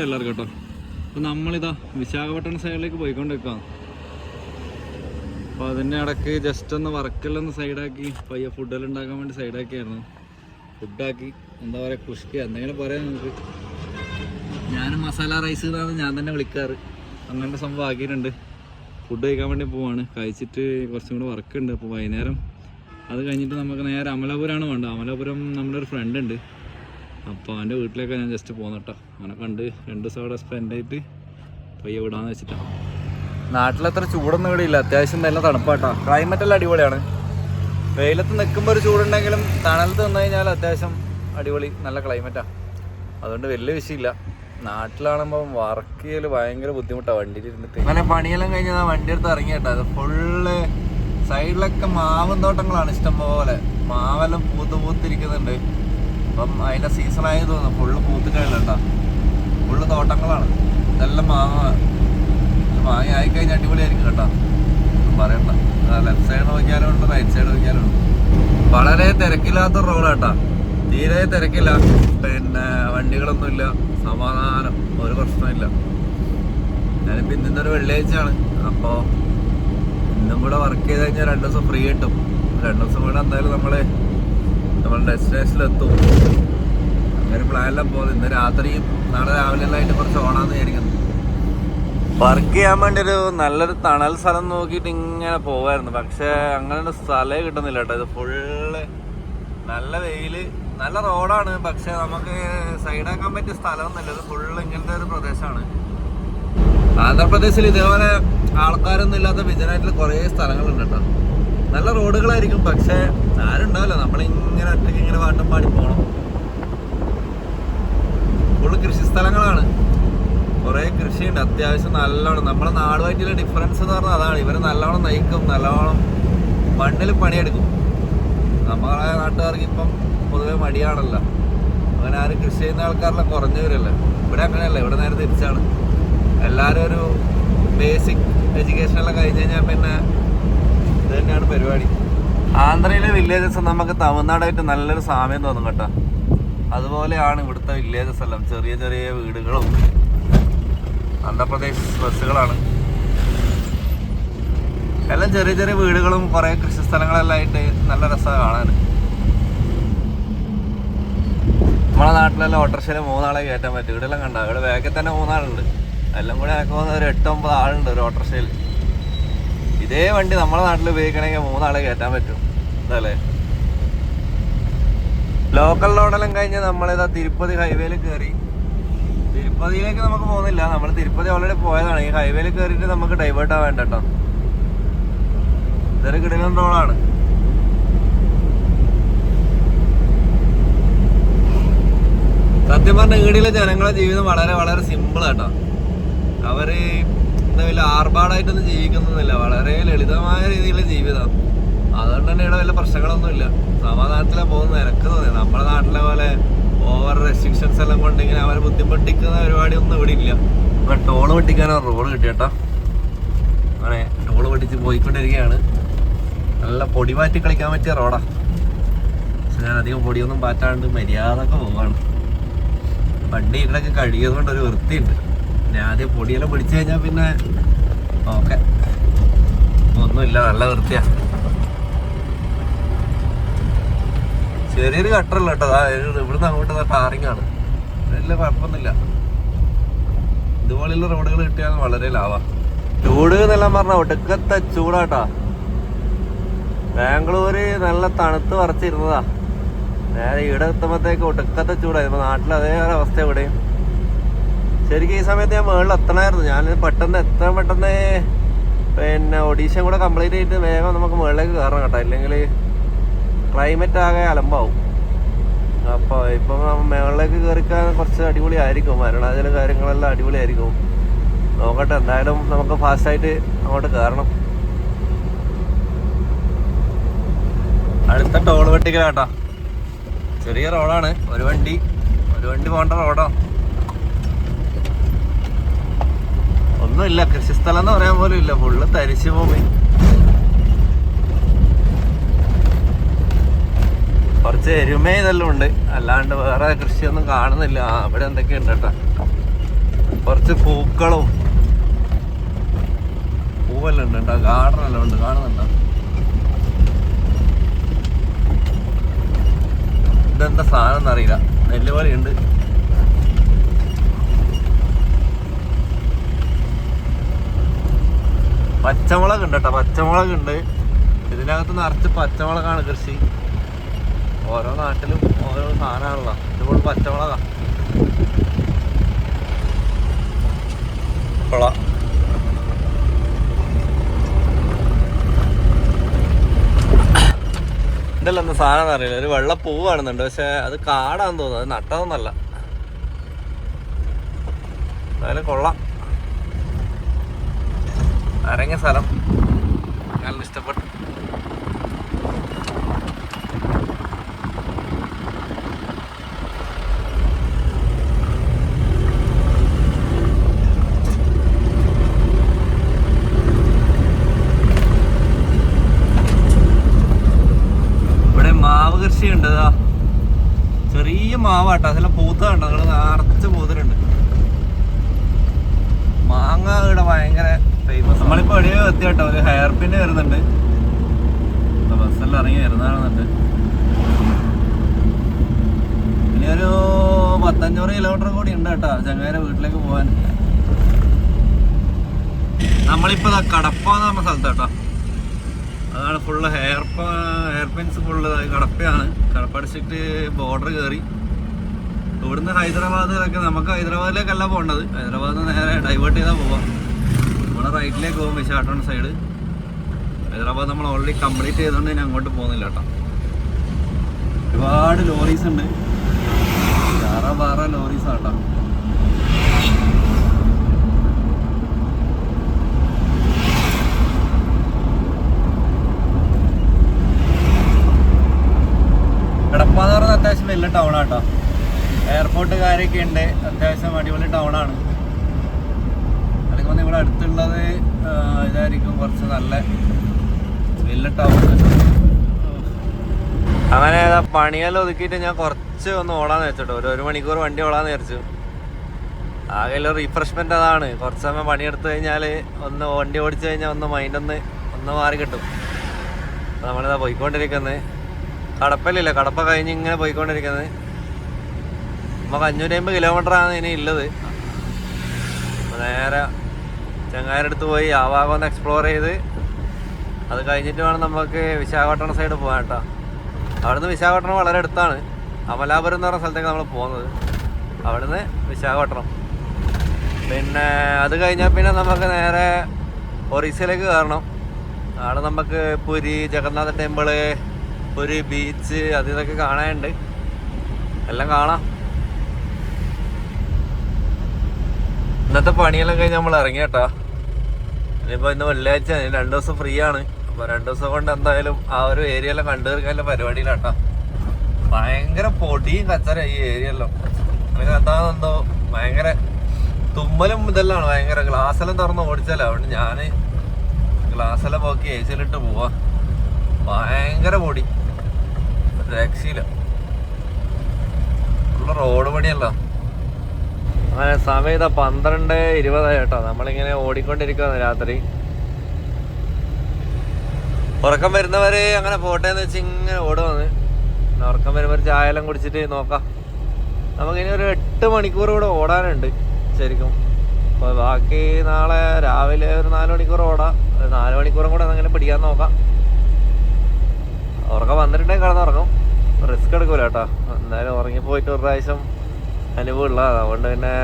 നമസ്കാരം എല്ലാവർക്കും കേട്ടോ. അപ്പോൾ നമ്മളിതാ വിശാഖപട്ടണം സൈഡിലേക്ക് പോയിക്കൊണ്ടിരിക്കാം. അപ്പോൾ അതിന്റെ ഇടയ്ക്ക് ജസ്റ്റ് ഒന്ന് വർക്കെല്ലാം സൈഡാക്കി പയ്യെ ഫുഡെല്ലാം ഉണ്ടാക്കാൻ വേണ്ടി സൈഡാക്കിയായിരുന്നു ഫുഡാക്കി എന്താ പറയുക കുഷ്ക എന്തെങ്കിലും പറയാം നമുക്ക്. ഞാനും മസാല റൈസ് എന്നാണ് ഞാൻ തന്നെ വിളിക്കാറ്. അങ്ങനത്തെ സംഭവം ആക്കിയിട്ടുണ്ട്. ഫുഡ് കഴിക്കാൻ വേണ്ടി പോവാണ്. കഴിച്ചിട്ട് കുറച്ചും കൂടെ വർക്കുണ്ട് അപ്പോൾ വൈകുന്നേരം അത് കഴിഞ്ഞിട്ട് നമുക്ക് നേരെ അമലാപുരമാണ് വേണ്ടത് അമലാപുരം നമ്മുടെ ഒരു ഫ്രണ്ട് ഉണ്ട്. അപ്പോൾ അവന്റെ വീട്ടിലേക്ക് ഞാൻ ജസ്റ്റ് പോന്നിട്ടോ അവനെ കണ്ട് രണ്ട് ദിവസം അവിടെ സ്പെൻഡ് ആയിട്ട് പയ്യെ വിടാന്ന് വെച്ചിട്ടാണ് നാട്ടിലത്ര ചൂടൊന്നും ഇവിടെ ഇല്ല. അത്യാവശ്യം നല്ല തണുപ്പാട്ടോ. ക്ലൈമറ്റ് എല്ലാം അടിപൊളിയാണ്. വെയിലത്ത് നിൽക്കുമ്പോൾ ഒരു ചൂടുണ്ടെങ്കിലും തണലത്ത് നിന്ന് കഴിഞ്ഞാൽ അത്യാവശ്യം അടിപൊളി നല്ല ക്ലൈമറ്റാണ് അതുകൊണ്ട് വലിയ വിഷയമില്ല. നാട്ടിലാണുമ്പോൾ വർക്ക് ചെയ്യൽ ഭയങ്കര ബുദ്ധിമുട്ടാണ് വണ്ടിയിൽ ഇരുന്നിട്ട്. അങ്ങനെ പണിയെല്ലാം കഴിഞ്ഞാൽ ഞാൻ വണ്ടി എടുത്ത് ഇറങ്ങി കേട്ടോ. അത് ഫുള്ള് സൈഡിലൊക്കെ മാവും തോട്ടങ്ങളാണ് ഇഷ്ടംപോലെ മാവെല്ലാം പൂത്ത് പൂത്തിരിക്കുന്നുണ്ട്. അപ്പം അതിന്റെ സീസൺ ആയി തോന്നുന്നു. ഫുള്ള് പൂത്ത് കഴിഞ്ഞിട്ടുണ്ടോ ഫുള്ള് തോട്ടങ്ങളാണ്. ഇതെല്ലാം മാങ്ങ മാങ്ങ ആയിക്കഴിഞ്ഞാൽ അടിപൊളിയായിരിക്കും കേട്ടോ. പറയണ്ട. ലെഫ്റ്റ് സൈഡ് നോക്കിയാലും ഉണ്ട് റൈറ്റ് സൈഡ് നോക്കിയാലും ഉണ്ട്. വളരെ തിരക്കില്ലാത്ത റോഡാട്ടാ തീരെ തിരക്കില്ല. പിന്നെ വണ്ടികളൊന്നുമില്ല. സമാധാനം. ഒരു പ്രശ്നമില്ല ഞാനിപ്പോൾ ഇന്നൊരു വെള്ളിയാഴ്ചയാണ്. അപ്പോൾ ഇന്നും കൂടെ വർക്ക് ചെയ്ത് കഴിഞ്ഞാൽ രണ്ട് ദിവസം ഫ്രീ കിട്ടും. രണ്ട് ദിവസം കൂടെ എന്തായാലും നമ്മൾ നമ്മൾ ഡെസ്റ്റിനേഷനിലെത്തും. അങ്ങനെ പ്ലാനെല്ലാം പോകുന്നത് ഇന്ന് രാത്രിയും നാളെ രാവിലെ എല്ലാം ആയിട്ട് കുറച്ച് ഓണാന്ന് വിചാരിക്കുന്നു. വർക്ക് ചെയ്യാൻ വേണ്ടി ഒരു നല്ലൊരു തണൽ സ്ഥലം നോക്കിയിട്ട് ഇങ്ങനെ പോവായിരുന്നു. പക്ഷേ അങ്ങനെ ഒരു സ്ഥലമേ കിട്ടുന്നില്ല കേട്ടോ. ഇത് ഫുള്ള് നല്ല വെയിൽ നല്ല റോഡാണ്. പക്ഷെ നമുക്ക് സൈഡാക്കാൻ പറ്റിയ സ്ഥലമൊന്നുമില്ല. ഇത് ഫുള്ള് ഇങ്ങനത്തെ ഒരു പ്രദേശമാണ്. ആന്ധ്രാപ്രദേശിൽ ഇതേപോലെ ആൾക്കാരൊന്നും ഇല്ലാത്ത വിജയനാട്ടിൽ കുറേ സ്ഥലങ്ങളുണ്ട് കേട്ടോ. നല്ല റോഡുകളായിരിക്കും പക്ഷെ ആരുണ്ടാവില്ല നമ്മളിങ്ങനെ ഒറ്റയ്ക്ക് ഇങ്ങനെ പാട്ടും പാടി പോകണം ഫുള്ള് കൃഷി സ്ഥലങ്ങളാണ്. കുറേ കൃഷിയുണ്ട് അത്യാവശ്യം നല്ലോണം. നമ്മളെ നാടുമായിട്ടുള്ള ഡിഫറൻസ് എന്ന് പറഞ്ഞാൽ അതാണ്. ഇവർ നല്ലോണം നയിക്കും നല്ലോണം മണ്ണിൽ പണിയെടുക്കും. നമ്മളെ നാട്ടുകാർക്ക് ഇപ്പം പൊതുവെ മടിയാണല്ലോ. അങ്ങനെ ആരും കൃഷി ചെയ്യുന്ന ആൾക്കാരെല്ലാം കുറഞ്ഞു ഇവിടെ അങ്ങനെയല്ല ഇവിടെ നേരെ തിരിച്ചാണ്. എല്ലാവരും ഒരു ബേസിക് എഡ്യൂക്കേഷൻ എല്ലാം കഴിഞ്ഞ് കഴിഞ്ഞാൽ പിന്നെ തന്നെയാണ് പരിപാടി. ആന്ധ്രയിലെ വില്ലേജസ് നമുക്ക് തമിഴ്നാടായിട്ട് നല്ലൊരു സാമ്യം തോന്നും കേട്ടോ. അതുപോലെയാണ് ഇവിടുത്തെ വില്ലേജസ് എല്ലാം. ചെറിയ ചെറിയ വീടുകളും ആന്ധ്രാപ്രദേശ് ബസ്സുകളാണ്. എല്ലാം ചെറിയ ചെറിയ വീടുകളും കുറേ കൃഷി സ്ഥലങ്ങളെല്ലാം ആയിട്ട് നല്ല രസമാണ് കാണാൻ. നമ്മളെ നാട്ടിലെല്ലാം ഓട്ടോറിക്ഷയിൽ മൂന്നാളെ കയറ്റാൻ പറ്റും. ഇവിടെ എല്ലാം കണ്ട? ഇവിടെ വേഗത്തന്നെ തന്നെ മൂന്നാളുണ്ട്. എല്ലാം കൂടെ ആക്കുമ്പോൾ ഒരു എട്ടൊമ്പത് ആളുണ്ട് ഒരു ഓട്ടോറിക്ഷയിൽ. ഇതേ വണ്ടി നമ്മളെ നാട്ടിൽ ഉപയോഗിക്കണമെങ്കിൽ മൂന്നാളെ കയറ്റാൻ പറ്റും. അതല്ലേ ലോക്കൽ റോഡെല്ലാം കഴിഞ്ഞ് നമ്മളിതാ തിരുപ്പതി ഹൈവേയിൽ കയറി തിരുപ്പതിയിലേക്ക് നമുക്ക് പോകുന്നില്ല. നമ്മൾ തിരുപ്പതി ഓൾറെഡി പോയതാണ്. ഈ ഹൈവേയിൽ കയറിയിട്ട് നമുക്ക് ഡൈവേർട്ട് ആവേണ്ട കേട്ടോ ഇതൊരു കിടിലൻ റോഡാണ് സത്യം പറഞ്ഞ ഈടിലെ ജനങ്ങളുടെ ജീവിതം വളരെ വളരെ സിമ്പിൾ ആട്ടോ അവർ എന്താ വലിയ ആർഭാടായിട്ടൊന്നും ജീവിക്കുന്നൊന്നുമില്ല. വളരെ ലളിതമായ രീതിയിലുള്ള ജീവിതം. അതുകൊണ്ട് തന്നെ ഇവിടെ വലിയ പ്രശ്നങ്ങളൊന്നുമില്ല. സമാധാനത്തിലാണ് പോകുന്നത്. എനിക്ക് തോന്നി നമ്മുടെ നാട്ടിലെ പോലെ ഓവർ റെസ്ട്രിക്ഷൻസ് എല്ലാം കൊണ്ട് ഇങ്ങനെ അവരെ ബുദ്ധിമുട്ടിക്കുന്ന പരിപാടി ഒന്നും ഇവിടെ ഇല്ല. ഇപ്പൊ ടോൾ വെട്ടിക്കാനാണ് റോഡ് കിട്ടിയട്ടോ. അങ്ങനെ ടോൾ പൊട്ടിച്ച് പോയിക്കൊണ്ടിരിക്കുകയാണ്. നല്ല പൊടി മാറ്റി കളിക്കാൻ പറ്റിയ റോഡാ പക്ഷെ ഞാൻ അധികം പൊടിയൊന്നും പാറ്റാണ്ട് മര്യാദ ഒക്കെ പോവാണ്. വണ്ടി ഇവിടെയൊക്കെ കഴുകിയത് കൊണ്ട് ഒരു വൃത്തിയുണ്ട്. ആദ്യം പൊടിയെല്ലാം പിടിച്ചു കഴിഞ്ഞാൽ പിന്നെ ഓക്കെ. ഒന്നുമില്ല നല്ല വൃത്തിയാ. ചെറിയൊരു കട്ടറല്ല കേട്ടോ. ഇവിടുന്ന് അങ്ങോട്ട് ടാറിങ് ആണ്. വലിയ കുഴപ്പമൊന്നുമില്ല. ഇതുപോലെയുള്ള റോഡുകൾ കിട്ടിയാൽ വളരെ ലാഭാ. ചൂട് എന്നെല്ലാം പറഞ്ഞ ഒടുക്കത്തെ ചൂടാട്ടാ. ബാംഗ്ലൂര് നല്ല തണുത്ത് വറച്ചിരുന്നതാ നേരെ ഇവിടെ എത്തുമ്പോഴത്തേക്ക് ഒടുക്കത്തെ ചൂടായിരുന്നു നാട്ടിൽ അതേ അവസ്ഥ ഇവിടെയും ശരിക്കും ഈ സമയത്ത് ഞാൻ മുകളിൽ എത്തണമായിരുന്നു. ഞാൻ പെട്ടെന്ന് എത്ര പെട്ടെന്ന് പിന്നെ ഒഡീഷൻ കൂടെ കംപ്ലീറ്റ് ചെയ്തിട്ട് വേഗം നമുക്ക് മുകളിലേക്ക് കയറണം കേട്ടോ. ഇല്ലെങ്കിൽ ക്ലൈമറ്റ് ആകെ അലമ്പാവും. അപ്പോൾ ഇപ്പം മുകളിലേക്ക് കയറിക്കാൻ കുറച്ച് അടിപൊളിയായിരിക്കും. അരുണാചലും കാര്യങ്ങളെല്ലാം അടിപൊളിയായിരിക്കും. നോക്കട്ടെ എന്തായാലും നമുക്ക് ഫാസ്റ്റായിട്ട് അങ്ങോട്ട് കയറണം. അടുത്ത ടോൾ വെട്ടിക്കലാട്ടാ. ചെറിയ റോഡാണ് ഒരു വണ്ടി ഒരു വണ്ടി പോകേണ്ട റോഡാ ഒന്നുമില്ല കൃഷിസ്ഥലം എന്ന് പറയാൻ പോലും ഇല്ല ഫുള്ള് തരിശു ഭൂമി. കുറച്ച് എരുമ ഇതെല്ലാം ഉണ്ട്. അല്ലാണ്ട് വേറെ കൃഷിയൊന്നും കാണുന്നില്ല. അവിടെ അവിടെ എന്തൊക്കെയുണ്ട് കേട്ടോ. കുറച്ച് പൂക്കളും. പൂവെല്ലാം ഉണ്ട് കേട്ടോ. ഗാർഡൻ എല്ലാം ഉണ്ട്. കാണുന്നുണ്ടോ? ഇതെന്താ സാധനം എന്നറിയില്ല. നെല്ല് പോലെയുണ്ട് പച്ചമുളക് ഉണ്ട് കേട്ടോ പച്ചമുളക് ഉണ്ട്. ഇതിനകത്ത് നിറച്ച് പച്ചമുളകാണ് കൃഷി. ഓരോ നാട്ടിലും ഓരോ സാധനമാണല്ലോ. ഇതുപോലെ പച്ചമുളകാ. കൊള്ളാം ഇതല്ല എന്താ സാധനം അറിയില്ല. ഒരു വെള്ള പൂവ് കാണുന്നുണ്ട്. പക്ഷെ അത് കാടാന്ന് തോന്നുന്നു. അത് നട്ടതൊന്നല്ല. എന്തായാലും കൊള്ളാം. അരങ്ങിയ സ്ഥലം. നല്ല ഇഷ്ടപ്പെട്ടു. ഇവിടെ മാവ് കൃഷി ഉണ്ട് ചെറിയ മാവാട്ടോ. അതിലെ പൂത്ത കണ്ടോ നിങ്ങൾ നിറച്ച് പൂത്തിട്ടുണ്ട് മാങ്ങ ഇവിടെ ഭയങ്കര നമ്മളിപ്പോ എവിടെയോ എത്തി കേട്ടോ. ഒരു ഹെയർ പിന്ന് വരുന്നുണ്ട്. ബസ്സെല്ലാം ഇറങ്ങി വരുന്നതാണെന്നുണ്ട്. ഇനി ഒരു പത്തഞ്ഞൂറ് കിലോമീറ്റർ കൂടി ഉണ്ട് കേട്ടോ. ചങ്ങാരെ വീട്ടിലേക്ക് പോകാൻ നമ്മളിപ്പോ കടപ്പ എന്ന് പറഞ്ഞ സ്ഥലത്ത് കേട്ടോ. അതാണ് full hair hair pins full കടപ്പയാണ്. Kadapa അടിച്ചിട്ട് ബോർഡർ കയറി ഇവിടുന്ന് ഹൈദരാബാദിലൊക്കെ നമുക്ക് ഹൈദരാബാദിലേക്കല്ല പോകേണ്ടത്. ഹൈദരാബാദിൽ നേരെ ഡൈവേർട്ട് ചെയ്താൽ പോവാം. നമ്മുടെ റൈറ്റിലേക്ക് പോകും വിശാഖപട്ടണം സൈഡ് ഹൈദരാബാദ് നമ്മൾ ഓൾറെഡി കംപ്ലീറ്റ് ചെയ്തുകൊണ്ട് ഞാൻ അങ്ങോട്ട് പോകുന്നില്ല കേട്ടോ. ഒരുപാട് ലോറീസ് ഉണ്ട് വേറെ വേറെ ലോറീസ് ആട്ടോ കിടപ്പാന്ന് പറഞ്ഞാൽ അത്യാവശ്യം വലിയ ടൗൺ ആട്ടോ എയർപോർട്ട് കാര്യമൊക്കെ ഉണ്ട് അത്യാവശ്യം അടിപൊളി ടൗൺ ആണ് നിങ്ങൾ അടുത്തുള്ളത് ഇതായിരിക്കും കുറച്ച് നല്ല വലിയ ടൗൺ അങ്ങനെ പണിയെല്ലാം ഒതുക്കിയിട്ട് ഞാൻ കുറച്ച് ഒന്ന് ഓടാന്ന് വെച്ചിട്ടോ. ഒരു ഒരു മണിക്കൂർ വണ്ടി ഓടാന്ന് വിചാരിച്ചു. ആകെ റീഫ്രഷ്മെന്റ് അതാണ്. കുറച്ച് സമയം പണിയെടുത്തു കഴിഞ്ഞാൽ ഒന്ന് വണ്ടി ഓടിച്ചു കഴിഞ്ഞാൽ ഒന്ന് മൈൻഡ് ഒന്ന് ഒന്ന് മാറി കിട്ടും. നമ്മളിതാ പോയിക്കൊണ്ടിരിക്കുന്നത് കടപ്പല്ലില്ല? കടപ്പ കഴിഞ്ഞ് ഇങ്ങനെ പോയിക്കൊണ്ടിരിക്കുന്നത് നമുക്ക് അഞ്ഞൂറ്റി അമ്പത് കിലോമീറ്റർ ആണ് ഇനി ഉള്ളത്. നേരെ ചങ്ങാരടുത്ത് പോയി ആ ഭാഗം ഒന്ന് എക്സ്പ്ലോർ ചെയ്ത് അത് കഴിഞ്ഞിട്ട് വേണം നമുക്ക് വിശാഖപട്ടണം സൈഡ് പോകാൻ കേട്ടോ അവിടുന്ന് വിശാഖപട്ടണം വളരെ അടുത്താണ്. അമലാപുരം എന്ന് പറഞ്ഞ സ്ഥലത്തേക്ക് നമ്മൾ പോകുന്നത്. അവിടുന്ന് വിശാഖപട്ടണം. പിന്നെ അത് കഴിഞ്ഞാൽ പിന്നെ നമുക്ക് നേരെ ഒറീസയിലേക്ക് കയറണം. അവിടെ നമുക്ക് പുരി ജഗന്നാഥ ടെമ്പിൾ പുരി ബീച്ച് അത് ഇതൊക്കെ കാണാനുണ്ട്. എല്ലാം കാണാം. ഇന്നത്തെ പണിയെല്ലാം കഴിഞ്ഞ് നമ്മൾ ഇറങ്ങി കേട്ടോ ഇനിയിപ്പോൾ ഇന്ന് വെള്ളിയാഴ്ച രണ്ട് ദിവസം ഫ്രീ ആണ്. അപ്പോൾ രണ്ട് ദിവസം കൊണ്ട് എന്തായാലും ആ ഒരു ഏരിയ എല്ലാം കണ്ടു തീർക്കാനുള്ള പരിപാടിയിലാട്ടോ ഭയങ്കര പൊടിയും കച്ചറ ഈ ഏരിയ എല്ലാം. അല്ലെങ്കിൽ എന്താണെന്തോ ഭയങ്കര തുമ്മലും ഇതെല്ലാം ഭയങ്കര ഗ്ലാസ് എല്ലാം തുറന്ന് ഓടിച്ചാലോ. അതുകൊണ്ട് ഞാൻ ഗ്ലാസ് എല്ലാം പോക്കി എ സിയിലിട്ട് പോവാ. ഭയങ്കര പൊടി. രക്ഷയില്ല. ഉള്ള റോഡ് പണിയല്ലോ. അങ്ങനെ സമയം ഇതാ പന്ത്രണ്ട് ഇരുപതായി കേട്ടോ. നമ്മളിങ്ങനെ ഓടിക്കൊണ്ടിരിക്കുകയാണ് രാത്രി. ഉറക്കം വരുന്നവര് അങ്ങനെ പോട്ടെ എന്ന് വെച്ച് ഇങ്ങനെ ഓടുവന്ന് ഉറക്കം വരുമ്പോൾ ചായലം കുടിച്ചിട്ട് നോക്കാം. നമുക്കിനി ഒരു എട്ട് മണിക്കൂർ കൂടെ ഓടാനുണ്ട് ശരിക്കും. അപ്പോൾ ബാക്കി നാളെ രാവിലെ ഒരു നാല് മണിക്കൂർ ഓടാം. ഒരു നാല് മണിക്കൂറും കൂടെ അങ്ങനെ പിടിക്കാൻ നോക്കാം. ഉറക്കം വന്നിട്ടുണ്ടെങ്കിൽ കിടന്നുറങ്ങും. റിസ്ക് എടുക്കൂല കേട്ടോ. എന്തായാലും ഉറങ്ങിപ്പോയിട്ട് ഒരു പ്രാവശ്യം അനുഭവം ഉള്ളതാണ് അതുകൊണ്ട് പിന്നെ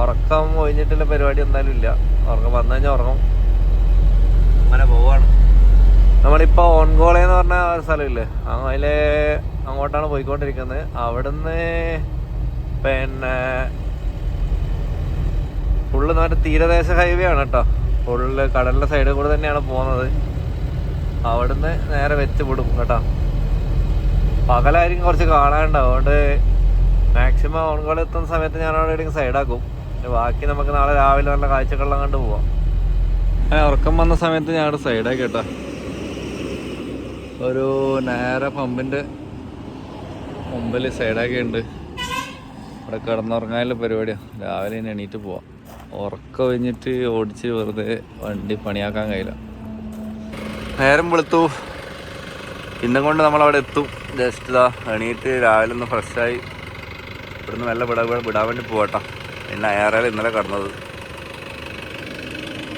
ഉറക്കം ഒഴിഞ്ഞിട്ടുള്ള പരിപാടി എന്തായാലും ഇല്ല. ഉറക്കം വന്നു കഴിഞ്ഞാൽ ഉറങ്ങും. അങ്ങനെ പോവാണ്. നമ്മളിപ്പോൾ ഓൺഗോള എന്ന് പറഞ്ഞ ഒരു സ്ഥലമില്ലേ? അതിൽ അങ്ങോട്ടാണ് പോയിക്കൊണ്ടിരിക്കുന്നത്. അവിടുന്ന് പിന്നെ ഫുള്ള് നമ്മുടെ തീരദേശ ഹൈവേ ആണ് കേട്ടോ. ഫുള്ള് കടലിന്റെ സൈഡിൽ കൂടെ തന്നെയാണ് പോകുന്നത്. അവിടുന്ന് നേരെ വെച്ച് വിടും കേട്ടോ. പകലായിരിക്കും കുറച്ച് കാണാനുണ്ടാവും അതുകൊണ്ട് മാക്സിമം ഓൺഗോൾ എത്തുന്ന സമയത്ത് ഞാൻ അവിടെ എവിടെയെങ്കിലും സൈഡാക്കും പിന്നെ ബാക്കി നമുക്ക് നാളെ രാവിലെ നല്ല കാഴ്ചകളെല്ലാം കണ്ട് പോവാം. ഉറക്കം വന്ന സമയത്ത് ഞാൻ അവിടെ സൈഡാക്കി കേട്ടോ. ഒരു നേരെ പമ്പിന്റെ മുമ്പിൽ സൈഡാക്കി ഉണ്ട് ഇവിടെ കിടന്നുറങ്ങാനുള്ള പരിപാടിയാണ് രാവിലെ ഇനി എണീറ്റ് പോവാം. ഉറക്കം കഴിഞ്ഞിട്ട് ഓടിച്ച് വെറുതെ വണ്ടി പണിയാക്കാൻ കഴിയില്ല. നേരം വെളുത്തു. ഇന്നും കൊണ്ട് നമ്മളവിടെ എത്തും. ജസ്റ്റ് ഇതാ എണീറ്റ് രാവിലെ ഒന്ന് ഫ്രഷായി ഇവിടുന്ന് നല്ല വിട വിടാൻ വേണ്ടി പോകട്ടോ പിന്നെ അയാറാൽ ഇന്നലെ കടന്നത്.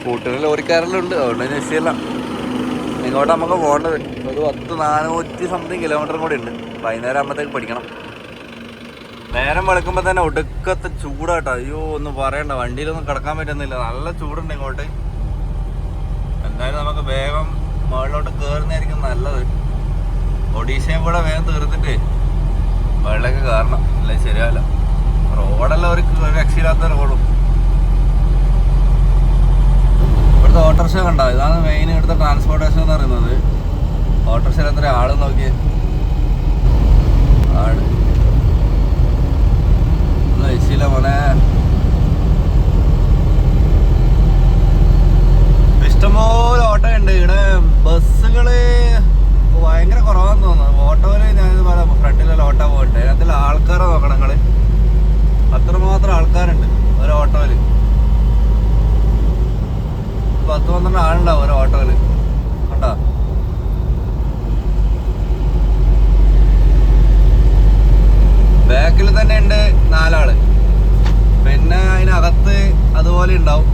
കൂട്ടിന് ലോറിക്കാരെല്ലാം അതുകൊണ്ട് തന്നെ വിഷയമല്ല ഇങ്ങോട്ട് നമുക്ക് പോകേണ്ടത് ഒരു പത്ത് നാനൂറ്റി സംതിങ് കിലോമീറ്ററും കൂടി ഉണ്ട്. വൈകുന്നേരം ആകുമ്പോഴത്തേക്ക് പഠിക്കണം. നേരം വെളുക്കുമ്പോൾ തന്നെ ഒടുക്കത്തെ ചൂടാട്ടോ. അയ്യോ ഒന്നും പറയണ്ട. വണ്ടിയിലൊന്നും കിടക്കാൻ പറ്റുന്നില്ല. നല്ല ചൂടുണ്ട് ഇങ്ങോട്ട്. എന്തായാലും നമുക്ക് വേഗം മുകളിലോട്ട് കയറുന്നതായിരിക്കും നല്ലത്. ഒഡീഷയും കൂടെ വേഗം തീർത്തിട്ട്. വെള്ളമൊക്കെ കാരണം. അല്ലെ ശരിയാവില്ല. റോഡെല്ലാം ഒരു രക്ഷയില്ലാത്ത റോഡും ഇവിടുത്തെ ഓട്ടോറിക്ഷ കണ്ട? ഇതാണ് മെയിൻ ഇവിടുത്തെ ട്രാൻസ്പോർട്ടേഷൻ എന്ന് പറയുന്നത്. ഓട്ടോറിക്ഷയിൽ എത്ര ആൾ നോക്കി ആട് കഴിച്ചില്ല മോനെ. ഇഷ്ടംപോലെ ഓട്ടോ ഉണ്ട് ഇവിടെ ബസ്സുകൾ ഭയങ്കര കുറവാന്ന് തോന്നുന്നു. ഓട്ടോയിൽ ഞാൻ പറയാം ഫ്രണ്ടിലുള്ള ഓട്ടോ പോയിട്ട് അതിൽ ആൾക്കാരെ നോക്കണം നിങ്ങൾ. അത്രമാത്രം ആൾക്കാരുണ്ട് ഒരു ഓട്ടോയിൽ. പത്ത് പന്ത്രണ്ട് ആളുണ്ടാവും ഒരു ഓട്ടോയിൽ. കണ്ടോ? ബാക്കിൽ തന്നെ ഉണ്ട് നാലാൾ. പിന്നെ അതിനകത്ത് അതുപോലെ ഉണ്ടാവും.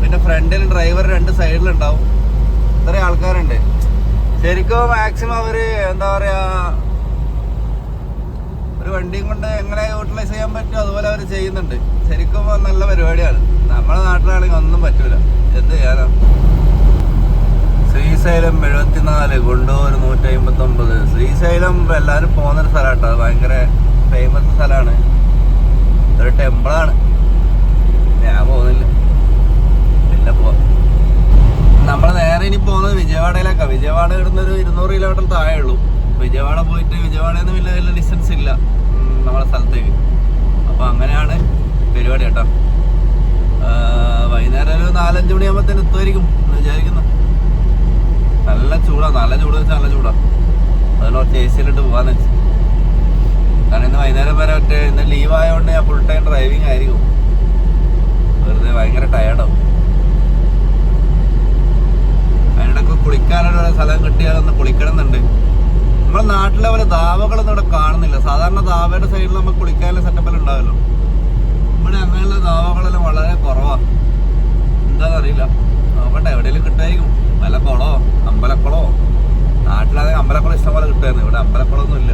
പിന്നെ ഫ്രണ്ടിൽ ഡ്രൈവർ രണ്ട് സൈഡിലുണ്ടാവും ഇത്രയും ആൾക്കാരുണ്ട്. ശരിക്കും മാക്സിമം അവർ എന്താ പറയാ ഒരു വണ്ടിയും കൊണ്ട് എങ്ങനെ യൂട്ടിലൈസ് ചെയ്യാൻ പറ്റും അതുപോലെ അവർ ചെയ്യുന്നുണ്ട്. ശരിക്കും നല്ല പരിപാടിയാണ്. നമ്മുടെ നാട്ടിലാണെങ്കിൽ ഒന്നും പറ്റൂല. എന്ത് ചെയ്യാനാ? ശ്രീശൈലം എഴുപത്തിനാല് കൊണ്ടൂർ നൂറ്റി അമ്പത്തി ഒമ്പത് ശ്രീശൈലം എല്ലാവരും പോകുന്നൊരു സ്ഥലമാട്ടോ. ഭയങ്കര ഫേമസ് സ്ഥലമാണ്. ഒരു ടെമ്പിളാണ് ഞാൻ പോകുന്നില്ല. പിന്നെ പോവാം. നമ്മൾ നേരെ ഇനി പോകുന്നത് വിജയവാഡയിലേക്കാണ് വിജയവാഡ ഇടുന്ന ഒരു ഇരുന്നൂറ് കിലോമീറ്റർ താഴെ ഉള്ളൂ വിജയവാഡ പോയിട്ട് വിജയവാഡയിൽ നിന്ന് വലിയ വലിയ ഡിസ്റ്റൻസ് ഇല്ല നമ്മളെ സ്ഥലത്തേക്ക്. അപ്പോൾ അങ്ങനെയാണ് പരിപാടി കേട്ടോ. വൈകുന്നേരം ഒരു നാലഞ്ച് മണിയാകുമ്പോഴത്തേന് എത്തുമായിരിക്കും എന്ന് വിചാരിക്കുന്നു. നല്ല ചൂടാണ് നല്ല ചൂട് വെച്ചാൽ നല്ല ചൂടാണ് അതിന് കുറച്ച് എ സിയിലിട്ട് പോകാന്ന് വെച്ചു. കാരണം ഇന്ന് വൈകുന്നേരം വരെ ഒറ്റ ഇന്ന് ലീവ് ആയതുകൊണ്ട് ഞാൻ ഫുൾ ടൈം ഡ്രൈവിംഗ് ആയിരിക്കും. വെറുതെ ഭയങ്കര ടയർഡാവും അതിനിടയ്ക്ക് കുളിക്കാനുള്ള സ്ഥലം കിട്ടിയാലൊന്ന് കുളിക്കണമെന്നുണ്ട്. നമ്മുടെ നാട്ടിലെ പോലെ ധാവകളൊന്നും ഇവിടെ കാണുന്നില്ല. സാധാരണ ധാവയുടെ സൈഡിൽ നമുക്ക് കുളിക്കാനുള്ള സെറ്റപ്പെല്ലാം ഉണ്ടാവല്ലോ. ഇവിടെ അങ്ങനെയുള്ള ധാവകളെല്ലാം വളരെ കുറവാണ് എന്താണെന്നറിയില്ല നോക്കട്ടെ എവിടെയെങ്കിലും കിട്ടായിരിക്കും വല്ല കുളമോ അമ്പലക്കുളമോ നാട്ടിലാണെങ്കിൽ അമ്പലക്കുളം ഇഷ്ടംപോലെ കിട്ടുമായിരുന്നു. ഇവിടെ അമ്പലക്കുളമൊന്നും ഇല്ല.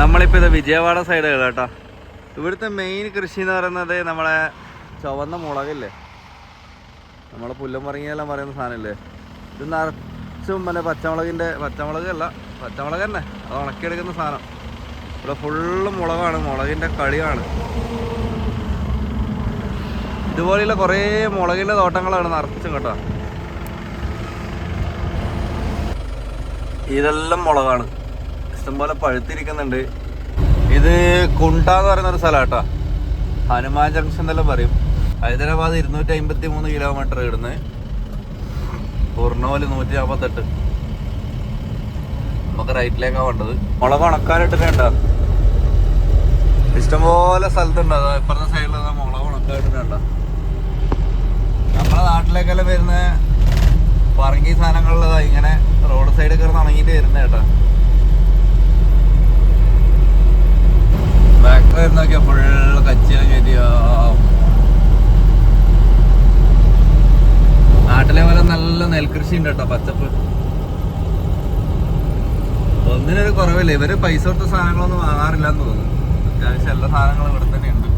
നമ്മളിപ്പോൾ ഇത് വിജയവാഡ സൈഡ് കേട്ടോ. ഇവിടുത്തെ മെയിൻ കൃഷി എന്ന് പറയുന്നത് നമ്മളെ ചുവന്ന മുളകില്ലേ നമ്മളെ പുല്ലമ്പറങ്ങിയെല്ലാം പറയുന്ന സാധനമില്ലേ ഇത് നിറച്ചും മറ്റേ പച്ചമുളകിന്റെ പച്ചമുളക് അല്ല പച്ചമുളക് തന്നെ അത് ഉണക്കിയെടുക്കുന്ന സാധനം. ഇവിടെ ഫുള്ള് മുളകാണ് മുളകിന്റെ കളിയാണ്. ഇതുപോലെയുള്ള കുറേ മുളകിന്റെ തോട്ടങ്ങളാണ് നിറച്ചും കേട്ടോ. ഇതെല്ലാം മുളകാണ്. ഇഷ്ടംപോലെ പഴുത്തിരിക്കുന്നുണ്ട്. ഇത് കുണ്ട എന്ന് പറയുന്ന ഒരു സ്ഥലം കേട്ടോ ഹനുമാൻ ജംഗ്ഷൻ എന്നെല്ലാം പറയും. ഹൈദരാബാദ് ഇരുന്നൂറ്റി അമ്പത്തി മൂന്ന് കിലോമീറ്റർ ഇടുന്ന്. കുർണോൽ നൂറ്റി നാൽപ്പത്തെട്ട് നമുക്ക് റൈറ്റിലേക്കാണ് വേണ്ടത്. മുളക് ഉണക്കാനിട്ടിട്ടുണ്ട് ഇഷ്ടംപോലെ സ്ഥലത്തുണ്ട്. അത് ഇപ്പുറത്തെ സൈഡിൽ മുളക് ഉണക്കാനിട്ടിട്ടുണ്ട് നമ്മളെ നാട്ടിലേക്കെല്ലാം വരുന്ന പറങ്കി സാധനങ്ങളിലതാ ഇങ്ങനെ റോഡ് സൈഡിൽ കയറി ഉണങ്ങിയിട്ട് വരുന്ന കേട്ടാ. ബാക്ക് വരുന്നൊക്കെ ഫുള്ള് കച്ചിയാ കയറ്റിയോ നാട്ടിലെ പോലെ നല്ല നെൽകൃഷി ഉണ്ട് കേട്ടോ പച്ചപ്പ്. ഒന്നിനൊരു കുറവില്ല. ഇവർ പൈസ കൊടുത്ത സാധനങ്ങളൊന്നും വാങ്ങാറില്ല എന്ന് തോന്നുന്നു. അത്യാവശ്യം എല്ലാ സാധനങ്ങളും ഇവിടെ തന്നെ ഉണ്ട്.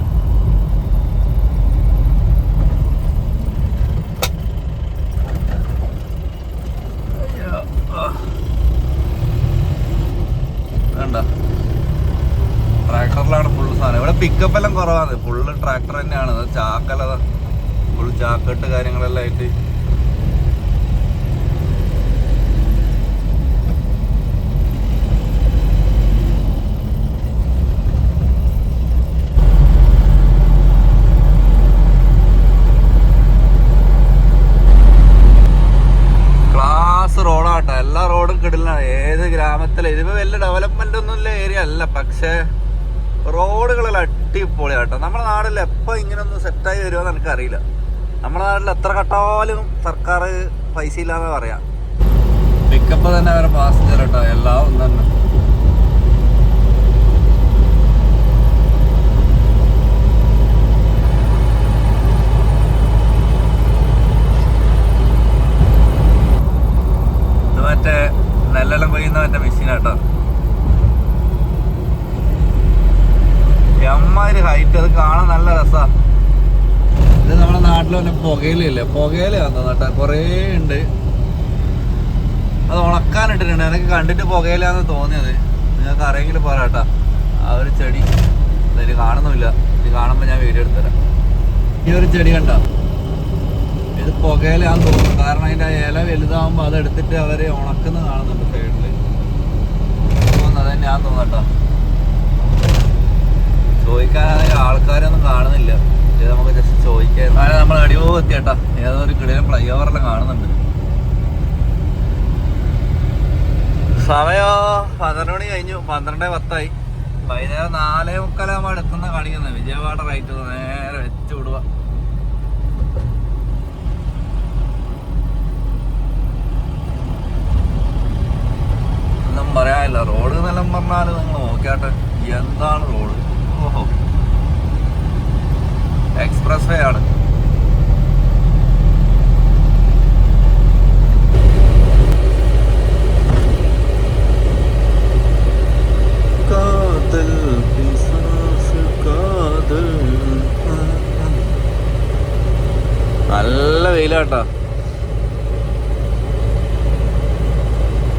ട്രാക്ടറിലാണ് ഫുള്ള് സാധനം. ഇവിടെ പിക്കപ്പ് എല്ലാം കുറവാണ്. ഫുള്ള് ട്രാക്ടർ തന്നെയാണ്. ചാക്കല ഫുൾ ചാക്കെട്ട് കാര്യങ്ങളെല്ലാം ആയിട്ട് ക്ലാസ് റോഡാട്ടോ എല്ലാ റോഡും കിടിലാണ് ഏത് ഗ്രാമത്തിലെ ഇതിപ്പോ വലിയ ഡെവലപ്മെന്റ് ഒന്നും ഇല്ല ഏരിയ അല്ല. പക്ഷേ റോഡുകളിൽ അടിപൊളിയാ കേട്ടോ നമ്മുടെ നാട്ടിൽ എപ്പോൾ ഇങ്ങനൊന്നും സെറ്റായി വരുമോ എന്ന് എനിക്കറിയില്ല. നമ്മുടെ നാട്ടിൽ എത്ര കട്ടാലും സർക്കാർ പൈസ ഇല്ലാന്ന് പറയാം. പിക്കപ്പ് തന്നെ അവരെ പാസഞ്ചർ കേട്ടോ എല്ലാം ഒന്നും തന്നെ. മറ്റേ നെല്ലെല്ലാം കൊയ്യുന്ന മറ്റേ മെഷീനാട്ടോ എമ്മാതിരി ഹൈറ്റ് അത് കാണാൻ നല്ല രസാ. ഇത് നമ്മുടെ നാട്ടിൽ തന്നെ പുകയിലല്ലേ പുകയില വന്നു കേട്ടോ. കുറേ ഉണ്ട്. അത് ഉണക്കാനിട്ടിട്ടുണ്ട്. എനിക്ക് കണ്ടിട്ട് പുകയിലാന്ന് തോന്നിയത്. നിങ്ങൾക്ക് അറിയെങ്കിൽ പോരാട്ട ആ ഒരു ചെടി. ഇതിൽ കാണുന്നില്ല ഇത് കാണുമ്പോൾ ഞാൻ വീഡിയോ എടുത്തുതരാം ഈ ഒരു ചെടി കണ്ട? ഇത് പുകയിലാന്ന് തോന്നുന്നു. കാരണം അതിന്റെ ഇല വലുതാവുമ്പോ അത് എടുത്തിട്ട് അവർ ഉണക്കുന്ന കാണുന്നുണ്ട് സൈഡിൽ തോന്നുന്നത് ഞാൻ തോന്നട്ടോ ചോദിക്കാനാണെങ്കിൽ ആൾക്കാരൊന്നും കാണുന്നില്ല. ഇത് നമുക്ക് ജസ്റ്റ് ചോദിക്കാൻ അങ്ങനെ നമ്മൾ അടിപൊളി എത്തിയട്ടാ. ഏതോ ഒരു കിളിയിലും ഫ്ലൈ ഓവറിലും കാണുന്നുണ്ട്. സമയോ? പന്ത്രണ്ട് മണി കഴിഞ്ഞു. പന്ത്രണ്ട് പത്തായി. വൈകുന്നേരം നാലേ മുക്കാലാകുമ്പോൾ എടുക്കുന്ന കാണിക്കുന്നത് വിജയവാഡ റൈറ്റ് നേരെ വെച്ച് വിടുക ഒന്നും പറയാനില്ല. റോഡ് എന്നെല്ലാം പറഞ്ഞാൽ നിങ്ങൾ നോക്കിയാട്ടെ. എന്താണ് റോഡ്? എക്സ്പ്രസ് വേ ആണ്. നല്ല വെയിലാട്ടോ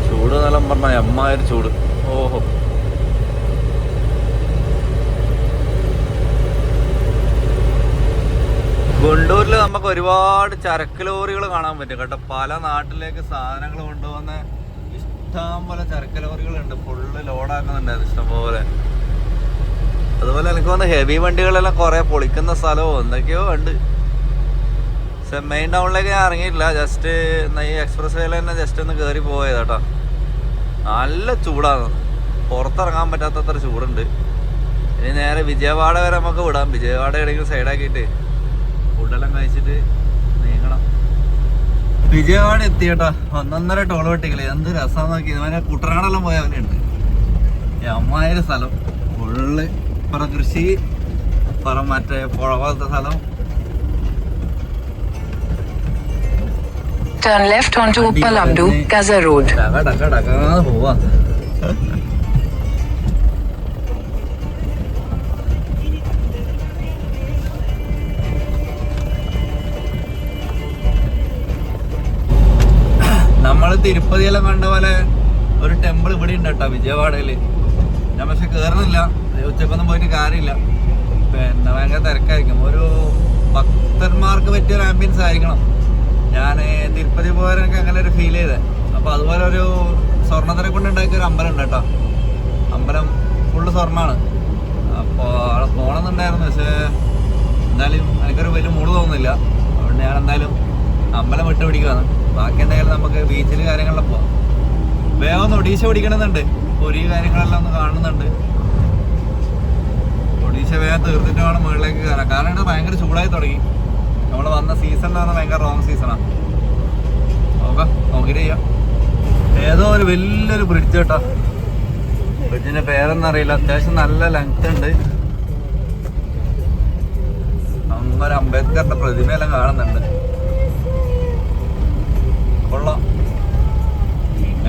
ചൂട് നിലം പറഞ്ഞ എമ്മായൊരു ചൂട്. ഓഹോ. ഗുണ്ടൂരിൽ നമുക്ക് ഒരുപാട് ചരക്ക് ലോറികൾ കാണാൻ പറ്റും കേട്ടോ. പല നാട്ടിലേക്ക് സാധനങ്ങൾ കൊണ്ടുവന്ന ഇഷ്ടം പോലെ ചരക്ക് ലോറികളുണ്ട്. ഫുള്ള് ലോഡാക്കുന്നുണ്ടായിരുന്നു ഇഷ്ടംപോലെ. അതുപോലെ എനിക്ക് തോന്നുന്നു ഹെവി വണ്ടികളെല്ലാം കുറെ പൊളിക്കുന്ന സ്ഥലവും എന്തൊക്കെയോ ഉണ്ട്. പക്ഷെ മെയിൻ ടൗണിലേക്ക് ഞാൻ ഇറങ്ങിയിട്ടില്ല. ജസ്റ്റ് ഈ എക്സ്പ്രസ് വേയിൽ തന്നെ ജസ്റ്റ് ഒന്ന് കയറി പോയത് കേട്ടോ നല്ല ചൂടാണ്. പുറത്തിറങ്ങാൻ പറ്റാത്തത്ര ചൂടുണ്ട്. ഇനി നേരെ വിജയവാഡ വരെ നമുക്ക് വിടാം. വിജയവാഡ എവിടെയെങ്കിലും സൈഡാക്കിയിട്ട് ഫുഡെല്ലാം കഴിച്ചിട്ട് നീങ്ങണം. വിജയവാഡ എത്തിയട്ടാ. ഒന്നൊന്നര ടോൾ വെട്ടിക്കൽ. എന്ത് രസം നോക്കി. ഇതുവരെ കുട്ടനാടെല്ലാം പോയ പോലെ ഉണ്ട് അമ്മായൊരു സ്ഥലം. ഫുള്ള് പറ കൃഷി പറ മറ്റേ പുഴ പോലത്തെ സ്ഥലം. Turn left onto Uppalabdu, Kaza Road. നമ്മൾ തിരുപ്പതിയെല്ലാം കണ്ട പോലെ ഒരു ടെമ്പിൾ ഇവിടെ ഉണ്ട് കേട്ടോ വിജയവാഡയിൽ. ഞാൻ പക്ഷെ കേറുന്നില്ല. ഉച്ചക്കൊന്നും പോയിട്ട് കാര്യമില്ല. പിന്നെ ഭയങ്കര തിരക്കായിരിക്കും. ഒരു ഭക്തന്മാർക്ക് പറ്റിയ ഒരു ആംബിയൻസ് ആയിരിക്കണം. ഞാൻ തിരുപ്പതി പോകാനൊക്കെ അങ്ങനെ ഒരു ഫീൽ ചെയ്തേ. അപ്പോൾ അതുപോലെ ഒരു സ്വർണത്തിനെ കൊണ്ട് ഉണ്ടാക്കിയ ഒരു അമ്പലം ഉണ്ട് കേട്ടോ. അമ്പലം ഫുള്ള് സ്വർണമാണ് അപ്പോൾ അവിടെ പോകണമെന്നുണ്ടായിരുന്നു. പക്ഷേ എന്തായാലും എനിക്കൊരു വലിയ മൂട് തോന്നുന്നില്ല. അതുകൊണ്ട് ഞാൻ എന്തായാലും അമ്പലം വിട്ട് പിടിക്കുവാണ് ബാക്കി എന്തായാലും നമുക്ക് ബീച്ചിൽ കാര്യങ്ങളിലും പോവാം. വേഗം ഒന്ന് ഒഡീഷ പിടിക്കണമെന്നുണ്ട്. പൊരി കാര്യങ്ങളെല്ലാം ഒന്ന് കാണുന്നുണ്ട് ഒഡീഷ വേഗം തീർത്തിട്ട് വേണം മുകളിലേക്ക് കയറാം കാരണം ഇവിടെ ഭയങ്കര ചൂടായി തുടങ്ങി. നമ്മൾ വന്ന സീസണിൽ വന്ന ഭയങ്കര റോങ് സീസണാണ് നോക്ക നോക്കിയിട്ട് ചെയ്യാം. ഏതോ ഒരു വലിയൊരു ബ്രിഡ്ജ് കേട്ടോ. ബ്രിഡ്ജിന്റെ പേരൊന്നും അറിയില്ല. അത്യാവശ്യം നല്ല ലെങ്ത് ഉണ്ട്. അങ്ങനെ അംബേദ്കറിന്റെ പ്രതിമയെല്ലാം കാണുന്നുണ്ട്. കൊള്ളാം.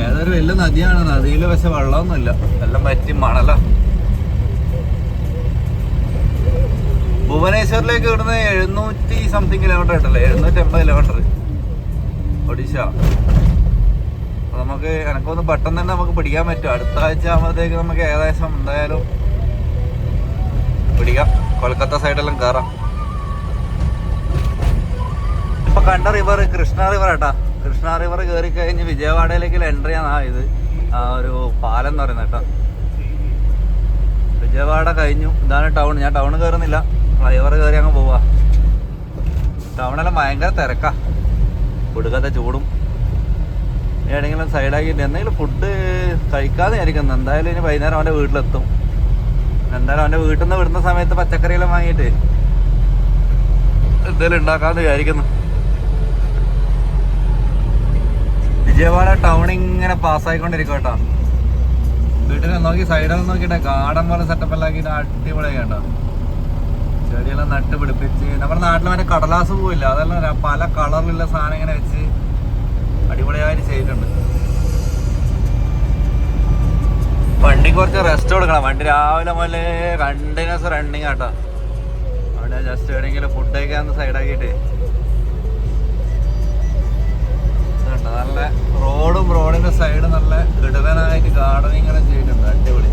ഏതൊരു വലിയ നദിയാണ്. നദിയിൽ പക്ഷെ വെള്ളമൊന്നുമില്ല. എല്ലാം പറ്റി മണല. ഭുവനേശ്വറിലേക്ക് ഇവിടുന്ന് എഴുന്നൂറ്റി സംതിങ് കിലോമീറ്റർ ഉണ്ടല്ലേ? എഴുന്നൂറ്റി എൺപത് കിലോമീറ്റർ ഒഡീഷ നമുക്ക് എനക്കൊന്ന് പെട്ടെന്ന് തന്നെ നമുക്ക് പിടിക്കാൻ പറ്റും. അടുത്ത ആഴ്ച ആകുമ്പോഴത്തേക്ക് നമുക്ക് ഏകദേശം എന്തായാലും പിടിക്കാം. കൊൽക്കത്ത സൈഡെല്ലാം കയറാം ഇപ്പൊ കണ്ട റിവർ കൃഷ്ണ റിവർ കേട്ടാ കൃഷ്ണ റിവർ കയറി കഴിഞ്ഞ് വിജയവാഡയിലേക്ക് എൻട്രി ആണ്. ഇത് ഒരു പാലം എന്ന് പറയുന്നത് കേട്ടോ. വിജയവാഡ കഴിഞ്ഞു. ഇതാണ് ടൗൺ ഞാൻ ടൗൺ കയറുന്നില്ല ഫ്ലൈവർ കയറി അങ്ങ് പോവാ. ടൗണെല്ലാം ഭയങ്കര തിരക്കാ. കൊടുക്കാത്ത ചൂടും. ഏതെങ്കിലും സൈഡാക്കിയിട്ട് എന്തെങ്കിലും ഫുഡ് കഴിക്കാതെ ആയിരിക്കുന്നു എന്തായാലും ഇനി വൈകുന്നേരം അവന്റെ വീട്ടിലെത്തും. എന്തായാലും അവന്റെ വീട്ടിൽ നിന്ന് വിടുന്ന സമയത്ത് പച്ചക്കറിയെല്ലാം വാങ്ങിയിട്ട് എന്തെങ്കിലും ഉണ്ടാക്കാമെന്ന് വിചാരിക്കുന്നു. വിജയവാഡ ടൗൺ ഇങ്ങനെ പാസ്സായിക്കൊണ്ടിരിക്കും കേട്ടോ. വീട്ടിൽ നോക്കി സൈഡിൽ നോക്കിട്ടെ ഗാർഡൻ പോലെ സെറ്റപ്പ് എല്ലാം ആക്കിയിട്ട് അടിപൊളിയായി കേട്ടോ. ചെടിയെല്ലാം നട്ട് പിടിപ്പിച്ച് നമ്മുടെ നാട്ടിൽ മറ്റേ കടലാസ് പോവില്ല അതെല്ലാം പല കളറിലുള്ള സാധനം ഇങ്ങനെ വെച്ച് അടിപൊളിയായിട്ട് ചെയ്തിട്ടുണ്ട്. വണ്ടി കുറച്ച് റെസ്റ്റ് കൊടുക്കണം. വണ്ടി രാവിലെ മുതലേ കണ്ടിന്യൂസ് റണ്ണിങ് ആട്ടോ അവിടെ ജസ്റ്റ് എവിടെയെങ്കിലും ഫുഡ് കഴിക്കാൻ സൈഡാക്കിയിട്ട് നല്ല റോഡും റോഡിന്റെ സൈഡ് നല്ല കിടലനായിട്ട് ഗാർഡനിങ് ചെയ്തിട്ടുണ്ട്. അടിപൊളി.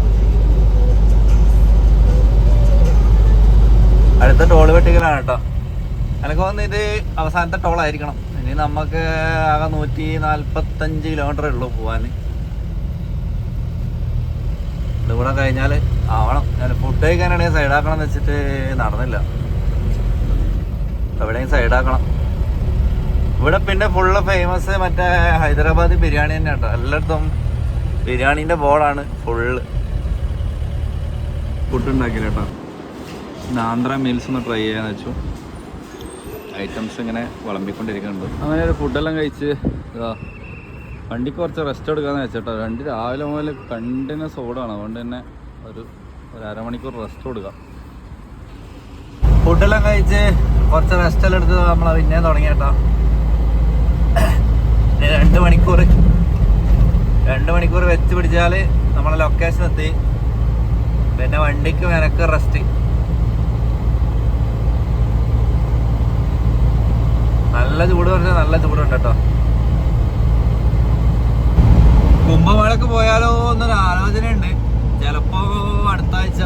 അടുത്ത ടോൾ വെട്ടിക്കലാണ് കേട്ടോ എനിക്ക് തോന്നുന്നു ഇത് അവസാനത്തെ ടോൾ ആയിരിക്കണം. ഇനി നമുക്ക് ആകെ നൂറ്റി നാൽപ്പത്തഞ്ച് കിലോമീറ്റർ ഉള്ളൂ പോവാൻ ഇതിവിടെ കഴിഞ്ഞാൽ ആവണം. ഞാൻ ഫുഡ് കഴിക്കാനാണെങ്കിൽ സൈഡാക്കണം എന്ന് വെച്ചിട്ട് നടന്നില്ല. എവിടെയും സൈഡാക്കണം ഇവിടെ പിന്നെ ഫുള്ള് ഫേമസ് മറ്റേ ഹൈദരാബാദി ബിരിയാണി തന്നെ കേട്ടോ. എല്ലായിടത്തും ബിരിയാണീന്റെ ബോർഡാണ് ഫുള്ള് ഫുഡ് ഉണ്ടാക്കില്ല കേട്ടോ. ഇന്ന് ആന്ധ്ര മീൽസ് ഒന്ന് ട്രൈ ചെയ്യാന്ന് വെച്ചു. ഐറ്റംസ് ഇങ്ങനെ വിളമ്പിക്കൊണ്ടിരിക്കുന്നുണ്ട്. അങ്ങനെ ഒരു ഫുഡെല്ലാം കഴിച്ച് ഇതാ വണ്ടിക്ക് കുറച്ച് റെസ്റ്റ് എടുക്കാന്ന് വെച്ചേട്ടോ. രണ്ട് രാവിലെ മുതൽ കണ്ടിന്യൂസ് സോഡാണ് അതുകൊണ്ട് തന്നെ ഒരു ഒരു അരമണിക്കൂർ റെസ്റ്റ് കൊടുക്കാം. ഫുഡെല്ലാം കഴിച്ച് കുറച്ച് റെസ്റ്റ് എല്ലാം എടുത്ത് നമ്മൾ പിന്നെ തുടങ്ങി കേട്ടോ ഇനി രണ്ട് മണിക്കൂർ രണ്ട് മണിക്കൂർ വെച്ച് പിടിച്ചാൽ നമ്മളെ ലൊക്കേഷൻ എത്തി. പിന്നെ വണ്ടിക്ക് നിനക്ക് റെസ്റ്റ് നല്ല ചൂട് പറഞ്ഞാൽ നല്ല ചൂടുണ്ട് കേട്ടോ കുംഭമേളക്ക് പോയാലോ എന്നൊരു ആലോചനയുണ്ട്. ചിലപ്പോ അടുത്ത ആഴ്ച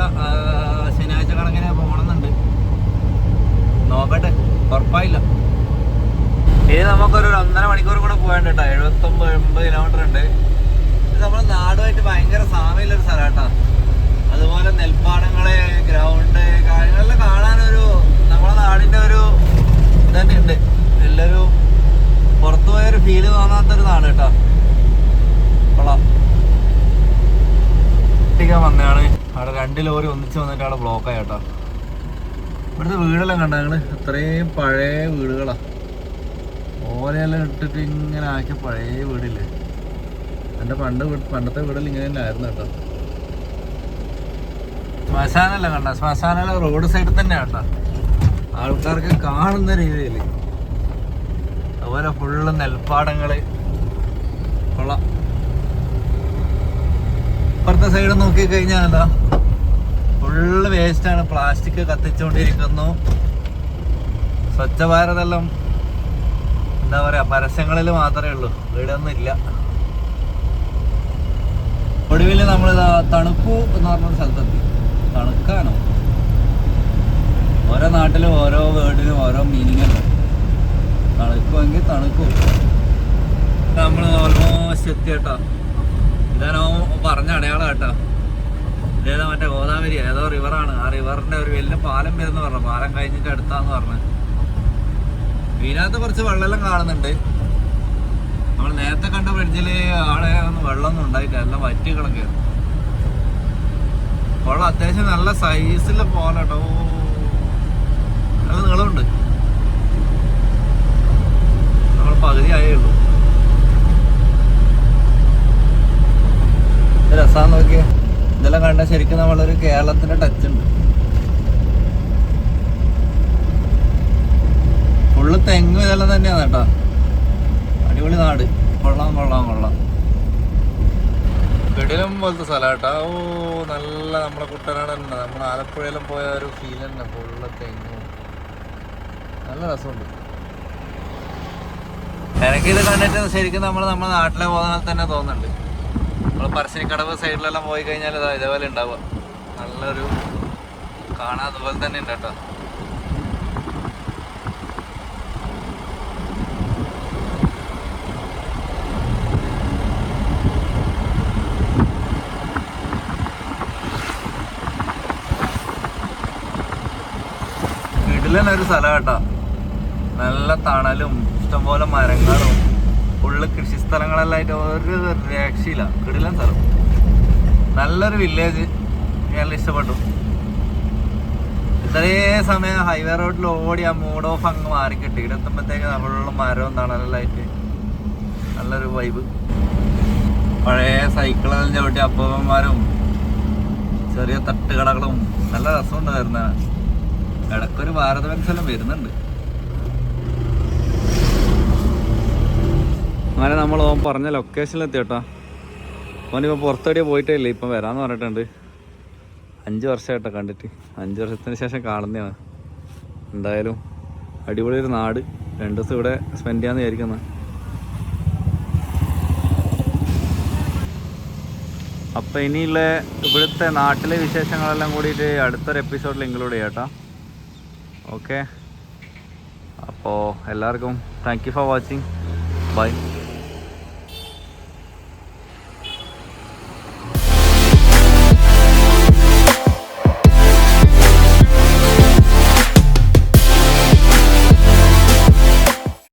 ഇനി നമുക്കൊരു ഒന്നര മണിക്കൂർ കൂടെ പോകാണ്ട് കേട്ടോ. എഴുപത്തൊമ്പത് എൺപത് കിലോമീറ്റർ ഉണ്ട്. ഇത് നമ്മുടെ നാടുമായിട്ട് ഭയങ്കര സാമ്യമുള്ളൊരു സ്ഥലം കേട്ടോ. അതുപോലെ നെൽപ്പാടങ്ങൾ ഗ്രൗണ്ട് കാര്യങ്ങളെല്ലാം കാണാനൊരു നമ്മുടെ നാടിന്റെ ഒരു ഇതന്നെ ഉണ്ട്. എല്ലാവരും പുറത്തു പോയൊരു ഫീൽ തോന്നാത്തൊരു നാട് കേട്ടോ. കൊള്ളാം. എത്തിക്കാൻ വന്നതാണ്. അവിടെ രണ്ട് ലോറി ഒന്നിച്ച് വന്നിട്ട് അവിടെ ബ്ലോക്ക് ആയി കേട്ടോ. ഇവിടുത്തെ വീടെല്ലാം കണ്ട അത്രയും പഴയ വീടുകളാ. ഓലയെല്ലാം ഇട്ടിട്ട് ഇങ്ങനെ ആക്കിയ പഴയ വീടില്ലേ? എന്റെ പണ്ട് പണ്ടത്തെ വീടെല്ലാം ഇങ്ങനെ തന്നെ ആയിരുന്നു കേട്ടോ. ശ്മശാനല്ല കണ്ട ശ്മശാന റോഡ് സൈഡിൽ തന്നെ കേട്ടോ. ആൾക്കാർക്ക് കാണുന്ന രീതിയിൽ. അതുപോലെ ഫുള്ള് നെൽപ്പാടങ്ങൾ കൊള്ളാം ഇപ്പുറത്തെ സൈഡ് നോക്കി കഴിഞ്ഞാൽ എന്താ? ഫുള്ള് വേസ്റ്റാണ് പ്ലാസ്റ്റിക് കത്തിച്ചുകൊണ്ടിരിക്കുന്നു സ്വച്ഛ ഭാരതെല്ലാം എന്താ പറയാ പരസ്യങ്ങളിൽ മാത്രമേ ഉള്ളൂ. ഇവിടെ ഒന്നും ഇല്ല. ഒടുവിൽ നമ്മൾ തണുപ്പു എന്ന് പറഞ്ഞൊരു സ്ഥലത്തെത്തി. തണുക്കാനോ? ഓരോ നാട്ടിലും ഓരോ വേർഡിനും ഓരോ മീനിങ് ഉണ്ട് തണുക്കുമെങ്കിൽ തണുക്കും. നമ്മൾ ഓൾമോസ്റ്റ് എത്തി കേട്ടോ ഇതാണോ പറഞ്ഞ അടയാളം കേട്ടോ ഇതേതാ മറ്റേ ഗോദാവരി ഏതോ റിവറാണ് ആ റിവറിന്റെ ഒരു വലിയ പാലം വരുന്ന പറഞ്ഞു. പാലം കഴിഞ്ഞിട്ട് അടുത്താന്ന് പറഞ്ഞു. ഇതിനകത്ത് കുറച്ച് വെള്ളമെല്ലാം കാണുന്നുണ്ട്. നമ്മൾ നേരത്തെ കണ്ട ബ്രിഡ്ജിൽ ആളെ ഒന്നും വെള്ളമൊന്നും ഉണ്ടായിട്ടില്ല എല്ലാം വറ്റി കിടക്കുകയാണ് വെള്ളം അത്യാവശ്യം നല്ല സൈസിലെ പോലെ കേട്ടോ നല്ല നീളമുണ്ട്. നമ്മൾ പകുതി ആയേ ഉള്ളൂ. രസാന്ന് നോക്കിയേ. ഇതെല്ലാം കണ്ടാൽ ശരിക്കും നമ്മളൊരു കേരളത്തിന്റെ ടച്ച് ഉണ്ട്. ഫുള്ള് തെങ്ങ് ഇതെല്ലാം തന്നെയാണ് കേട്ടോ. അടിപൊളി നാട്. കൊള്ളാം കൊള്ളാം കൊള്ളാം. പെടിലും പോലത്തെ സ്ഥലം കേട്ടോ. ഓ നല്ല നമ്മളെ കുട്ടനാട് തന്നെ. നമ്മൾ ആലപ്പുഴയിലും പോയ ഒരു ഫീൽ തന്നെ. ഫുള്ള് തെങ്ങും. നല്ല രസമുണ്ട്. എനിക്കിത് കണ്ടിട്ട് ശരിക്കും നമ്മൾ നമ്മുടെ നാട്ടിലെ പോകുന്ന തന്നെ തോന്നുന്നുണ്ട്. നമ്മൾ പറശ്ശിനിക്കടവ് സൈഡിലെല്ലാം പോയി കഴിഞ്ഞാൽ ഇതാ ഇതേപോലെ ഉണ്ടാവുക. നല്ലൊരു കാണാൻ അതുപോലെ തന്നെ ഉണ്ട് കേട്ടോ വീട്ടിൽ ഒരു സ്ഥലം കേട്ടോ. നല്ല തണലും ഇഷ്ടംപോലെ മരങ്ങളും ഫുള്ള് കൃഷിസ്ഥലങ്ങളെല്ലാം ആയിട്ട് ഒരു രക്ഷയില്ല. കിടിലൻ സ്ഥലം. നല്ലൊരു വില്ലേജ് ഞാൻ ഇഷ്ടപ്പെട്ടു. ഇത്രേ സമയം ഹൈവേ റോഡിൽ ഓടി ആ മൂഡ് ഓഫ് അങ്ങ് മാറി കിട്ടി ഇവിടെ എത്തുമ്പോഴത്തേക്ക് നമ്മളുള്ള മരവും തണലെല്ലായിട്ട് നല്ലൊരു വൈബ് പഴയ സൈക്കിളെല്ലാം ചവിട്ടി അപ്പന്മാരും ചെറിയ തട്ടുകടകളും നല്ല രസമുണ്ട് ഇടയ്ക്കൊരു ഭാരത വരുന്നുണ്ട്. അങ്ങനെ നമ്മൾ ഓൻ പറഞ്ഞ ലൊക്കേഷനിൽ എത്തി കേട്ടോ ഓനിപ്പോൾ പുറത്തെവിടെയോ പോയിട്ടേ ഇല്ല ഇപ്പം വരാമെന്ന് പറഞ്ഞിട്ടുണ്ട്. അഞ്ച് വർഷമായിട്ടോ കണ്ടിട്ട്. അഞ്ച് വർഷത്തിന് ശേഷം കാണുന്നതാണ് എന്തായാലും അടിപൊളി ഒരു നാട്. രണ്ട് ദിവസം ഇവിടെ സ്പെൻഡ് ചെയ്യാമെന്ന് വിചാരിക്കുന്നത് അപ്പോൾ ഇനിയുള്ള ഇവിടുത്തെ നാട്ടിലെ വിശേഷങ്ങളെല്ലാം കൂടിയിട്ട് അടുത്തൊരു എപ്പിസോഡിൽ ഇൻക്ലൂഡ് ചെയ്യാം കേട്ടോ. ഓക്കെ അപ്പോൾ എല്ലാവർക്കും thank you for watching bye